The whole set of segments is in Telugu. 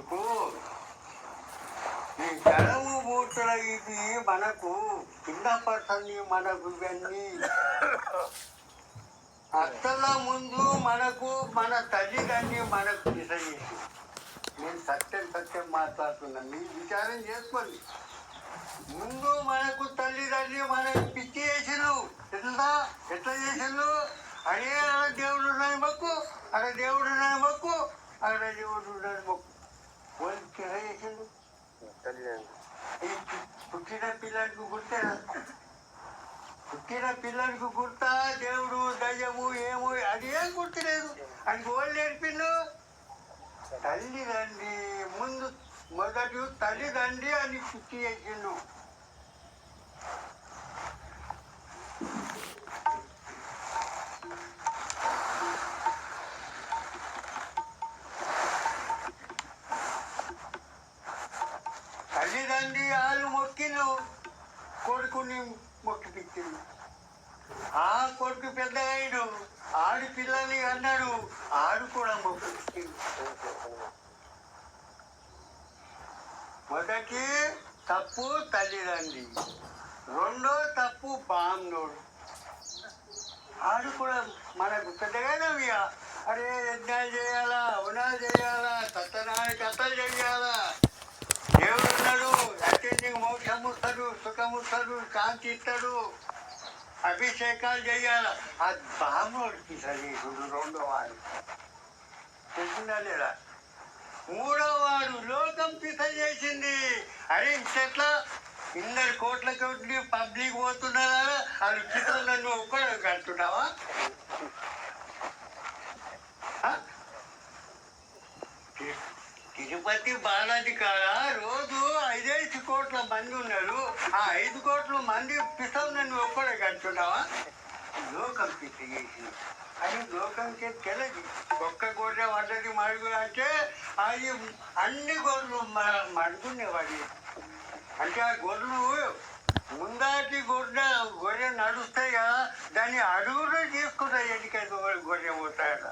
అందుకు ఈ జలము మూటల ఇది మనకు కింద పడుతుంది మనకు ఇవన్నీ. అత్తల ముందు మనకు మన తల్లిదండ్రి మనకు చేసి నేను సత్యం సత్యం మాట్లాడుతున్నా. మీ విచారం చేసుకోండి. ముందు మనకు తల్లిదండ్రి మనకు పిచ్చి చేసిను ఎట్లా ఎట్లా చేసిండు? అడే అక్కడ దేవుడు ఉన్నాయి మొక్కు అక్కడ దేవుడు ఉన్నాయి మొక్కు అక్కడ దేవుడు ఉన్నాడు మొక్కు వాళ్ళు కిర పుట్టిన పిల్లలకు గుర్తేనా పుట్టిన పిల్లలకు గుర్తా దేవుడు దయ్యము ఏమో అది ఏం గుర్తులేదు అని వాళ్ళు నేర్పిండు తల్లిదండ్రి ముందు మొదటి తల్లిదండ్రి అని పుట్టి చేసిండు తప్పు తల్లిదండ్రి. రెండో తప్పు బాంధోడు ఆడు కూడా మనకు పెద్దగానే అరే యజ్ఞాలు చేయాలా? ఉనాలు చేయాలా? సత్యనారాయణ కథలు చేయాలా దేవుడు ఉన్నాడు అత్యంత మోక్షం ఇస్తాడు సుఖం ఇస్తాడు కాంతి ఇస్తాడు అభిషేకాలు చేయాలి ఆ బ్రాహ్మణుడికి సజీవుడు రెండో వాడు. తెలిసిందా లేదా? మూడో వాడు మొత్తం పిస చేసింది. అరే ఇంతట్లా ఇన్నర కోట్ల కోట్లు పబ్లిక్ పోతున్నారా? అది పిసలు నన్ను ఒక్కడే కడుతున్నావా? తిరుపతి బాలాజీ కాడ? రోజు ఐదేసి కోట్ల మంది ఉన్నారు. ఆ ఐదు కోట్ల మంది పిసలు నన్ను ఒక్కడే కడుతున్నావా? లోకం పిస చేసి అది లోకంకి తెలియదు ఒక్క గొర్రె వడ్డది మడుగు అంటే అది అన్ని గొర్రెలు మడుగునేవాడి అంటే ఆ గొర్రెలు ముందాటి గొర్రె గొర్రె నడుస్తాయి కదా దాన్ని అడుగులో తీసుకుంటాయి ఎన్నికైతే గొర్రె పోతాయట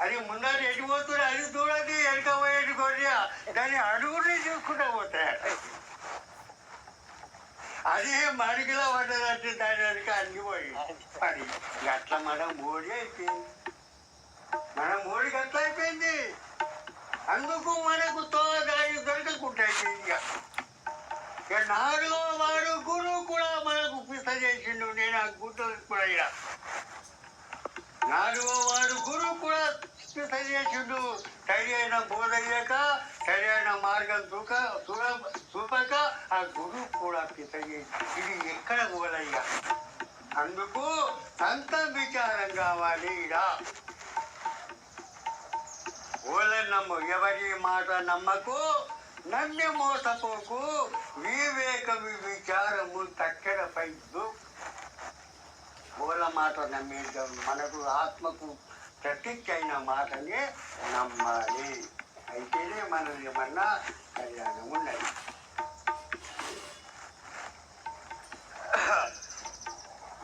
అది ముందర ఎటు పోతుంది అది చూడదు వెనక పోయేది గొర్రె దాన్ని అడుగునే చూసుకుంటా పోతాయట అది మడిగిలో పడ్డదంటే మరి అట్లా మన మోడీ అయిపోయింది. మన మోడీ అట్లా అయిపోయింది. అందుకు మనకు తోదాయి దొరకకుండా అయిపోయింది ఇక. ఇక నాలుగో వాడు గురువు కూడా మనకు పిస్త చేసిండు. నేను ఆ గుడ్డలు కూడా ఇక నాలుగో వాడు గురువు కూడా పిస్త చేసిండు. సరి అయిన బోధ చేయక సరి అయిన మార్గం చూక చూడ చూపక ఆ గురువు కూడా పిస్త చేసి ఇది ఎక్కడ పోలయ్యా అందుకు అంత విచారం కావాలి ఇడా ఓల నమ్ము ఎవరి మాట నమ్మకు? నన్ను మోసపోకు. వివేక విచారము తక్కెడ పైదు. ఓల మాట నమ్మే మనకు ఆత్మకు ప్రతిక్ అయిన మాటనే నమ్మాలి. అయితేనే మనం ఏమన్నా కళ్యాణం ఉన్నది.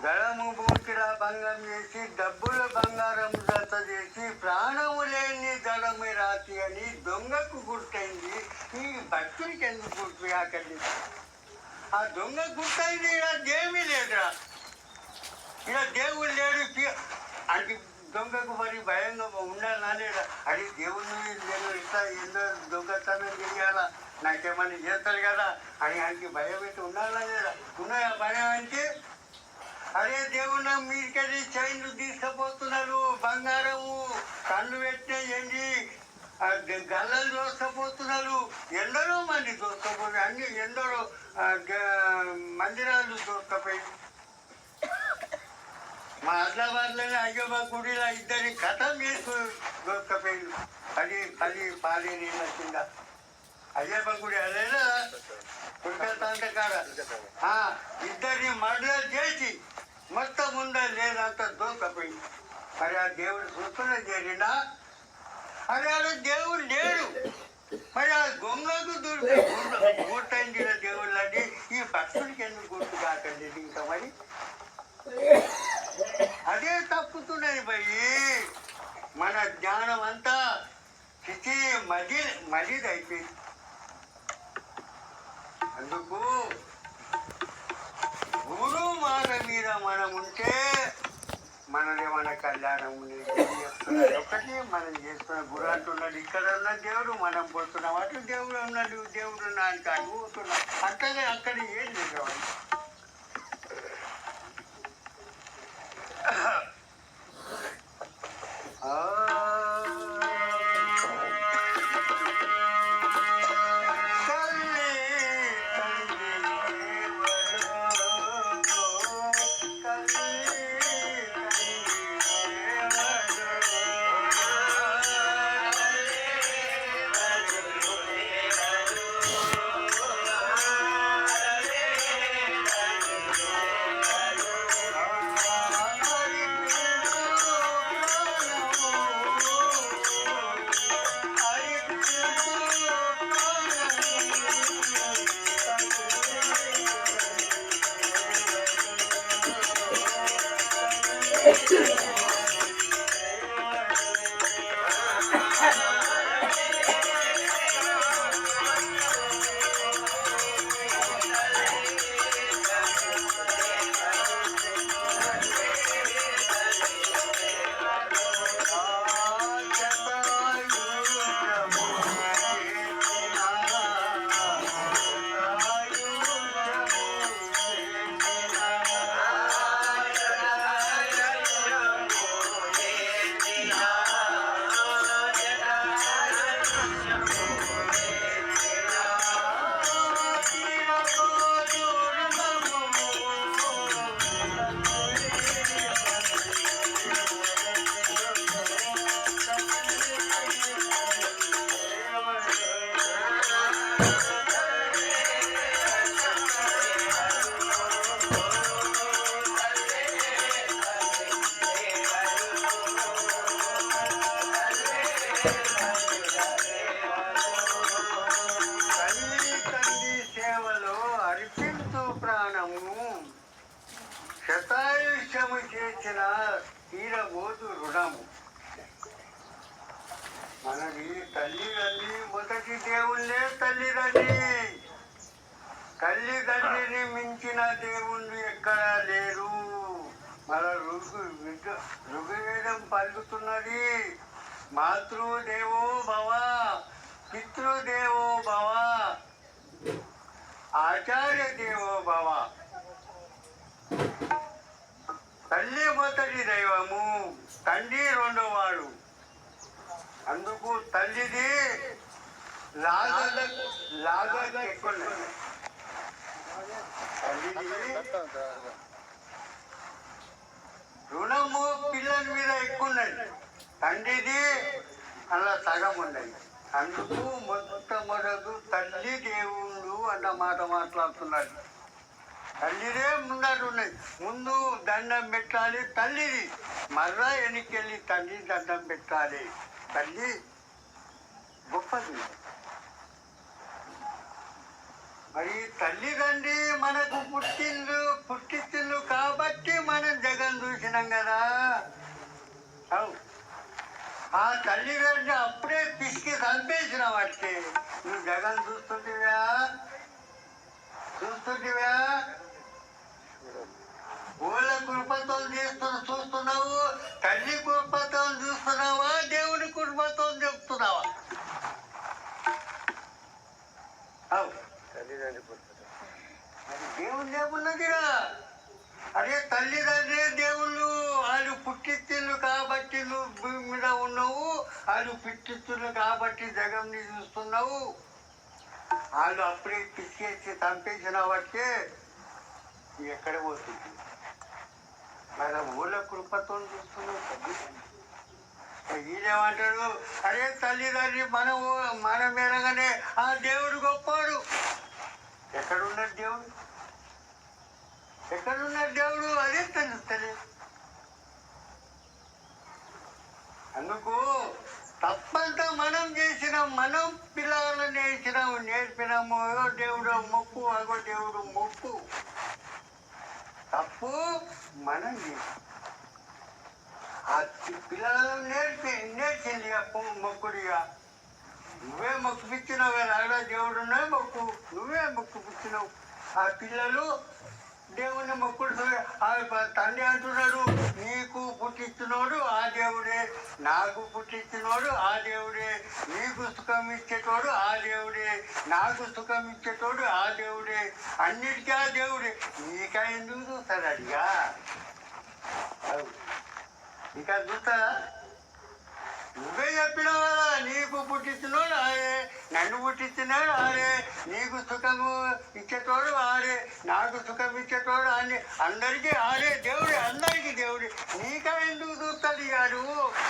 గళము బూటిలా భంగం చేసి డబ్బులు బంగారం జత చేసి ప్రాణము లేని దళమి రాతి అని దొంగకు గుర్తయింది. ఈ భక్తుడికి ఎందుకు గుర్తు కాకండి ఆ దొంగ గుర్తయింది. ఇలా దేవి లేదురా ఇలా దేవుడు లేడు. అది దొంగకు మరి భయంగా ఉండాలా లేదా? అది దేవుడిని నేను ఇట్లా ఎన్నో దొంగతనం చేయాలా? నాకేమైనా చేస్తాడు కదా? అని ఆయనకి భయం పెట్టి ఉండాలా లేదా? ఉన్నాయా భయం అంటే అరే దేవుడు మీరికెళ్ళి చైన్లు తీసుకుపోతున్నారు బంగారము కళ్ళు పెట్టిన ఏంటి గల్లలు దోసుకపోతున్నారు ఎందరో మంది దోసుకపోయి అన్ని ఎందరో మందిరాలు దోసుకపోయి మా ఆదిలాబాద్లోనే అయ్యమ్మ గుడిలో ఇద్దరి కథ మీకు దొరకపోయింది అది అది పాలి నీళ్ళ కింద. అయ్యప్ప గుడి అదేనా? కుడికెళ్తా కాడ ఇద్దరిని మర్డర్ చేసి మొత్తం ఉందా లేదంత దూకపోయింది మరి ఆ దేవుడు చూస్తున్న జరిగినా మరి అలా దేవుడు లేడు. మరి ఆ గొంగకు దొరికి గుర్తయించిన మన కళ్యాణం ఒకటి మనం చేస్తున్న గురు అంటున్నాడు ఇక్కడ ఉన్న దేవుడు మనం పోతున్నాం. అటు దేవుడు ఉన్నాడు దేవుడు ఉన్నా అంటే పోతున్నాం అక్కడ అక్కడ ఏం చేసేవాడు తల్లి శతాయుష్యము చేసిన తీరబోదు రుణము మనది తల్లిదండ్రి మొదటి దేవుళ్ళే తల్లిదండ్రి. తల్లిదండ్రిని మించిన దేవుళ్ళు ఎక్కడా లేరు. మన ఋగు ఋగు- ఋగ్వేదం పలుకుతున్నది. మాతృదేవో భవ పితృదేవో భవ ఆచార్య దేవో భవ తల్లి మొదటి దైవము తండ్రి రెండో వాడు అందుకు తల్లిది లాగ లాగ ఎక్కువ తల్లిది రుణము పిల్లల మీద ఎక్కువ ఉన్నది తండ్రిది అలా సగం ఉన్నది. అందుకు మొట్టమొదటి తల్లి దేవుడు అన్న మాట మాట్లాడుతున్నాడు. తల్లిదే ముందడు ఉన్నది. ముందు దండం పెట్టాలి తల్లిది. మర్రా వెనకెళ్ళి తల్లి దండం పెట్టాలి. తల్లి గొప్పది. మరి తల్లిదండ్రి మనకు పుట్టిండు పుట్టిల్లు కాబట్టి మనం జగన్ చూసినాం కదా. అవు. ఆ తల్లిదండ్రి అప్పుడే పిసికి చంపేసిన వాటికి నువ్వు జగన్ చూస్తుంటివా? చూస్తుంటివా? ఊళ్ళ కృపతో చేస్తున్న చూస్తున్నావు తల్లి కృపతో చూస్తున్నావా దేవుని కృపతో చెప్తున్నావా? అవు. అది అదే తల్లిదండ్రి దేవుళ్ళు వాళ్ళు పుట్టిత్తులు కాబట్టి నువ్వు భూమి మీద ఉన్నావు వాళ్ళు పుట్టిత్తులు కాబట్టి జగంని చూస్తున్నావు. వాళ్ళు అప్పుడే పిచ్చేసి చంపేసిన వాటికే ఎక్కడ పోతుంది మన ఊళ్ళ కృపతో చూస్తున్నావు ఈయనేమంటాడు అరే తల్లిదండ్రి మనం మనం మేరగానే ఆ దేవుడు గొప్పాడు ఎక్కడున్నాడు దేవుడు? ఎక్కడున్నాడు దేవుడు? అదే తెలుస్తలేదు అందుకు తప్పంతా మనం చేసినాం మనం పిల్లలను నేర్చినాము నేర్పినాము. అగో దేవుడు మొక్కు అగో దేవుడు మొక్కు. తప్పు మనం చేసాం ఆ పిల్లలను నేర్పి నేర్చింది మొక్కుడిగా. నువ్వే మొక్కు పుచ్చినావు కదా. ఆడ దేవుడు మొక్కు. నువ్వే మొక్కు పుచ్చినావు ఆ పిల్లలు దేవుని మొక్కుడు ఆ తండ్రి అంటున్నాడు నీకు పుట్టించినోడు ఆ దేవుడే. నాకు పుట్టించినోడు ఆ దేవుడే. నీకు సుఖం ఇచ్చేటోడు ఆ దేవుడే. నాకు సుఖం ఇచ్చేటోడు ఆ దేవుడే. అన్నిటికీ ఆ దేవుడే. నీకా ఎందుకు చూస్తాడు అడిగా? ఇంకా చూస్తారా నువ్వే చెప్పినావు? కదా నీకు పుట్టించినోడు ఆడే. నన్ను పుట్టించినాడు ఆడే. నీకు సుఖము ఇచ్చేటోడు ఆడే. నాకు సుఖం ఇచ్చేటోడు ఆడే. అందరికీ ఆడే. దేవుడి అందరికీ దేవుడి. నీకా ఎందుకు చూస్తాడు ఇక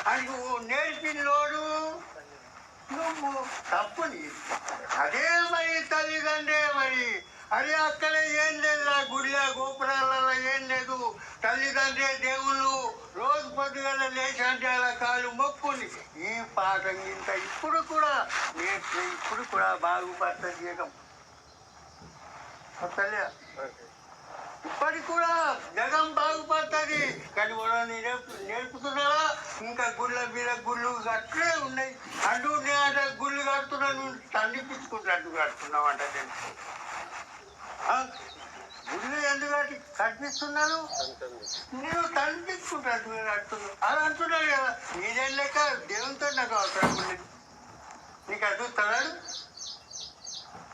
అని నువ్వు నేర్పినోడు. నువ్వు తప్పు నీ అదే మరి తల్లిదండ్రే మరి. అరే అక్కడ ఏం లేదు ఆ గుడిలో గోపురాలలో ఏం లేదు. తల్లిదండ్రి దేవుళ్ళు. రోజు పొద్దుగల లేచి అంటే అలా కాళ్ళు మొక్కుని ఈ పాఠం ఇంత ఇప్పుడు కూడా నేర్చు ఇప్పుడు కూడా బాగుపడుతుంది జీవితం. ఇప్పటికి కూడా జగం బాగుపడుతుంది. కానీ కూడా నేర్పు నేర్పుతున్నారా ఇంకా గుళ్ళ మీద గుళ్ళు అట్లే ఉన్నాయి. అంటూ నేను అంటే గుళ్ళు కడుతున్నాను. అడ్డు కడుతున్నావు అంట నేను గుళ్ళు ఎందుకంటే కట్టి నేను తండ్రిపించుకుంటాను అలా అని అంటున్నాడు కదా. నీదేం లెక్క? దేవునితో నాకు అవసరం ఉండేది నీకు అడుగుతున్నాడు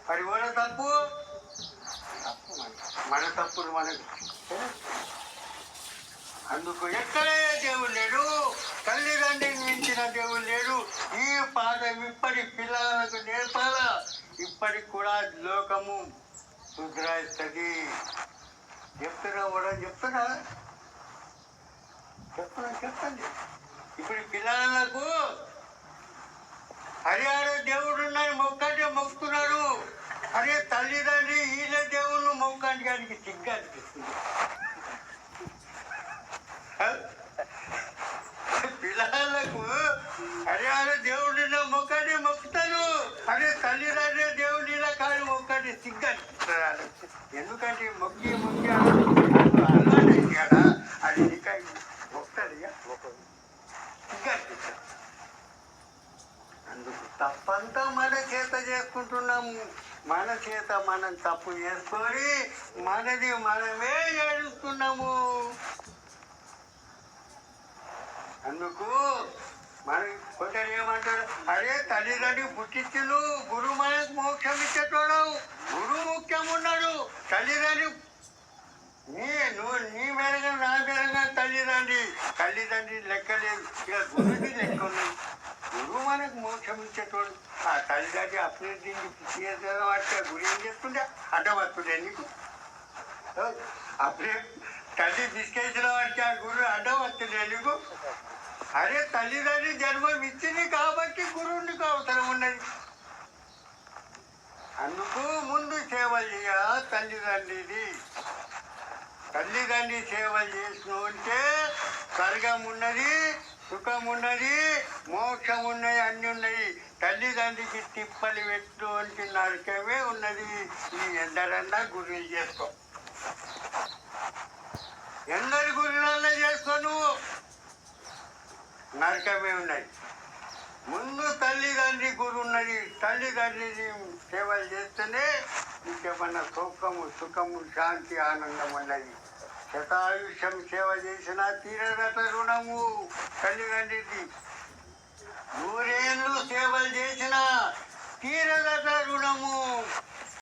మరి కూడా తప్పు? మన తప్పులు మనకు అందుకు ఎక్కడే దేవుడు లేడు. తల్లిదండ్రిని మించిన దేవుడు లేడు. ఈ పాఠం ఇప్పటి పిల్లలకు నేర్పాలా? ఇప్పటికి కూడా లోకము సుధరాయిస్తుంది చెప్తున్నా కూడా చెప్తున్నా. చెప్తున్నా చెప్పండి ఇప్పుడు పిల్లలకు హరియాడు దేవుడు ఉన్నాడు మొక్కంటే మొక్కుతున్నాడు. అరే తల్లిదండ్రి ఈయన దేవుడు మొక్కండి కానీ సిగ్గు అనిపిస్తుంది. ఆ? పిల్లలకు హరియాడు దేవుడు మొక్కడే మొక్కుతాను అరే తల్లిదండ్రి దేవుడు ఇలా కాదు మొక్కడే సిగ్గు అనిపిస్తుంది. ఎందుకంటే మొక్కి మొక్కి అన్నాడు కదా అది ఇంకా మొక్తాడు ఇక. అందుకు తప్పంతా మన చేత చేసుకుంటున్నాము మన చేత మనం తప్పు చేసుకొని మనది మనమే ఏడుస్తున్నాము. అందుకు మన కొందరు ఏమంటారు? అరే తల్లిదండ్రి పుట్టించును గురువు మనకు మోక్షం ఇచ్చేటోడు. గురువు ముఖ్యం ఉన్నాడు. తల్లిదండ్రి నీ నువ్వు నీ మేరగా నా మేరగా తల్లిదండ్రి. తల్లిదండ్రి లెక్కలేదు ఇక గురువుకి లెక్క ఉన్నది గురువు మనకు మోక్షం ఇచ్చేటోడు. ఆ తల్లిదండ్రి అప్పుడే దీన్ని పిచ్చి వాడితే గురి ఏం చేస్తుండే? అడ్డమస్తుండే నీకు. అప్పుడే తల్లి బిస్కెట్ల వాడికి ఆ గురువు అడ్డవస్తుండే నీకు. అరే తల్లిదండ్రి జన్మం ఇచ్చింది కాబట్టి గురువునికి అవసరం ఉన్నది. అందుకు ముందు సేవలు చేయ తల్లిదండ్రిది తల్లిదండ్రి సేవలు చేసిన ఉంటే స్వర్గం ఉన్నది సుఖం ఉన్నది మోక్షం ఉన్నది అన్నీ ఉన్నాయి తల్లిదండ్రికి తిప్పలు పెట్టుకుంటే నరకమే ఉన్నది. ఈ ఎందరన్నా గురువులు చేసుకో ఎందరి గురువులన్నా చేసుకో నువ్వు నరకమే ఉన్నది. ముందు తల్లిదండ్రి గురు ఉన్నది. తల్లిదండ్రిని సేవలు చేస్తేనే ఇంకేమన్నా సుఖము సుఖము శాంతి ఆనందం ఉన్నది. శతాయుష్యం సేవ చేసిన తీరగత రుణము తల్లిదండ్రికి. నూరేళ్ళు సేవలు చేసిన తీరగత రుణము